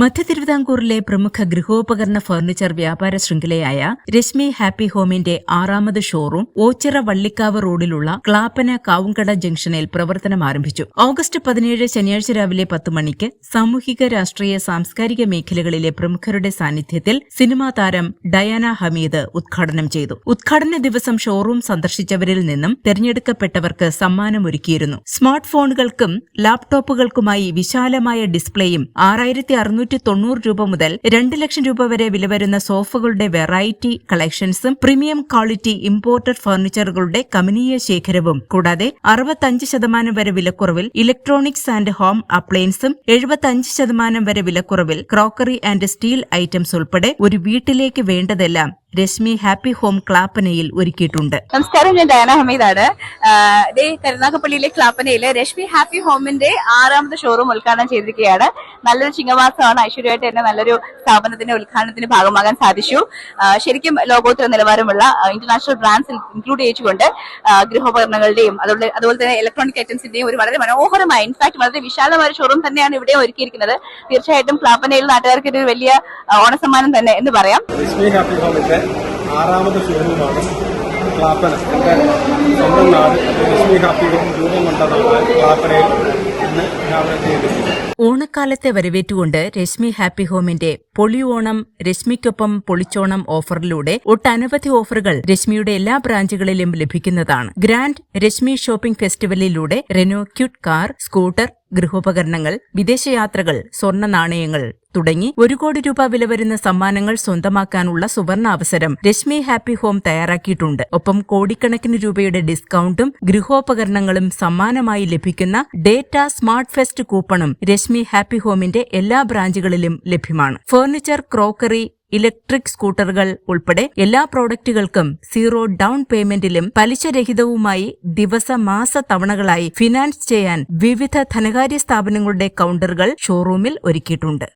മധ്യ തിരുവിതാംകൂറിലെ പ്രമുഖ ഗൃഹോപകരണ ഫർണിച്ചർ വ്യാപാര ശൃംഖലയായ രശ്മി ഹാപ്പി ഹോമിന്റെ ആറാമത് ഷോറൂം ഓച്ചിറ വള്ളിക്കാവ് റോഡിലുള്ള ക്ലാപ്പന കാവുംകട ജംഗ്ഷനിൽ പ്രവർത്തനം ആരംഭിച്ചു. ഓഗസ്റ്റ് പതിനേഴ് ശനിയാഴ്ച രാവിലെ പത്ത് മണിക്ക് സാമൂഹിക രാഷ്ട്രീയ സാംസ്കാരിക മേഖലകളിലെ പ്രമുഖരുടെ സാന്നിധ്യത്തിൽ സിനിമാ താരം ഡയാന ഹമീദ് ഉദ്ഘാടനം ചെയ്തു. ഉദ്ഘാടന ദിവസം ഷോറൂം സന്ദർശിച്ചവരിൽ നിന്നും തെരഞ്ഞെടുക്കപ്പെട്ടവർക്ക് സമ്മാനമൊരുക്കിയിരുന്നു. സ്മാർട്ട് ഫോണുകൾക്കും ലാപ്ടോപ്പുകൾക്കുമായി വിശാലമായ ഡിസ്പ്ലേയും ആറായിരത്തി അറുന്നൂറ്റി തൊണ്ണൂറ് രൂപ മുതൽ രണ്ട് ലക്ഷം രൂപ വരെ വില വരുന്ന സോഫകളുടെ വെറൈറ്റി കളക്ഷൻസും പ്രീമിയം ക്വാളിറ്റി ഇമ്പോർട്ടഡ് ഫർണിച്ചറുകളുടെ കമനീയ ശേഖരവും. കൂടാതെ അറുപത്തഞ്ച് ശതമാനം വരെ വിലക്കുറവിൽ ഇലക്ട്രോണിക്സ് ആൻഡ് ഹോം അപ്ലയൻസും എഴുപത്തഞ്ച് ശതമാനം വരെ വിലക്കുറവിൽ ക്രോക്കറി ആൻഡ് സ്റ്റീൽ ഐറ്റംസ് ഉൾപ്പെടെ ഒരു വീട്ടിലേക്ക് വേണ്ടതെല്ലാം രശ്മി ഹാപ്പി ഹോം ക്ലാപ്പനയിൽ ഒരുക്കിയിട്ടുണ്ട്. നമസ്കാരം ഞാൻ ഡയന ഹമീദാണ്. ഇതേ കരുനാഗപ്പള്ളിയിലെ ക്ലാപ്പനയിലെ രശ്മി ഹാപ്പി ഹോമിന്റെ ആറാമത് ഷോറൂം ഉദ്ഘാടനം ചെയ്തിരിക്കുകയാണ്. നല്ലൊരു ചിങ്ങമാസമാണ്. ഐശ്വര്യമായിട്ട് തന്നെ നല്ലൊരു സ്ഥാപനത്തിന്റെ ഉദ്ഘാടനത്തിന് ഭാഗമാകാൻ സാധിച്ചു. ശരിക്കും ലോകോത്തര നിലവാരമുള്ള ഇന്റർനാഷണൽ ബ്രാൻഡ്സ് ഇൻക്ലൂഡ് ചെയ്തുകൊണ്ട് ഗൃഹോപകരണങ്ങളുടെയും അതുപോലെ അതുപോലെ തന്നെ ഇലക്ട്രോണിക് ഐറ്റംസിന്റെയും ഒരു വളരെ മനോഹരമായ ഇൻഫാക്ട് വളരെ വിശാലമായ ഷോറൂം തന്നെയാണ് ഇവിടെ ഒരുക്കിയിരിക്കുന്നത്. തീർച്ചയായിട്ടും ക്ലാപ്പനയിൽ നാട്ടുകാർക്ക് ഒരു വലിയ ഓണസമ്മാനം തന്നെ എന്ന് പറയാം. ആറാമത് ഷോറൂമാണ് ക്ലാപ്പന. എന്റെ സ്വന്തം നാട് ലക്ഷ്മി ഹാപ്പി ഹോം രൂപം കൊണ്ട നാട് ക്ലാപ്പനയിൽ ഇന്ന് ഇനാഗുറേറ്റ് ചെയ്തിട്ടുണ്ട് ഓണക്കാലത്തെ വരവേറ്റുകൊണ്ട് രശ്മി ഹാപ്പി ഹോമിന്റെ പൊളിയോണം രശ്മിക്കൊപ്പം പൊളിച്ചോണം ഓഫറിലൂടെ ഒട്ടനവധി ഓഫറുകൾ രശ്മിയുടെ എല്ലാ ബ്രാഞ്ചുകളിലും ലഭിക്കുന്നതാണ്. ഗ്രാൻഡ് രശ്മി ഷോപ്പിംഗ് ഫെസ്റ്റിവലിലൂടെ റെനോ ക്യൂട്ട് കാർ സ്കൂട്ടർ ഗൃഹോപകരണങ്ങൾ വിദേശയാത്രകൾ സ്വർണ നാണയങ്ങൾ തുടങ്ങി ഒരു കോടി രൂപ വില വരുന്ന സമ്മാനങ്ങൾ സ്വന്തമാക്കാനുള്ള സുവർണ അവസരം രശ്മി ഹാപ്പി ഹോം തയ്യാറാക്കിയിട്ടുണ്ട്. ഒപ്പം കോടിക്കണക്കിന് രൂപയുടെ ഡിസ്കൗണ്ടും ഗൃഹോപകരണങ്ങളും സമ്മാനമായി ലഭിക്കുന്ന ഡേറ്റ സ്മാർട്ട് ഫെസ്റ്റ് കൂപ്പണും രശ്മി ഹാപ്പി ഹോമിന്റെ എല്ലാ ബ്രാഞ്ചുകളിലും ലഭ്യമാണ്. ഫർണിച്ചർ ക്രോക്കറി ഇലക്ട്രിക് സ്കൂട്ടറുകൾ ഉൾപ്പെടെ എല്ലാ പ്രോഡക്റ്റുകൾക്കും സീറോ ഡൗൺ പേയ്മെന്റിലും പലിശരഹിതവുമായി ദിവസ മാസ തവണകളായി ഫിനാൻസ് ചെയ്യാൻ വിവിധ ധനകാര്യ സ്ഥാപനങ്ങളുടെ കൗണ്ടറുകൾ ഷോറൂമിൽ ഒരുക്കിയിട്ടുണ്ട്.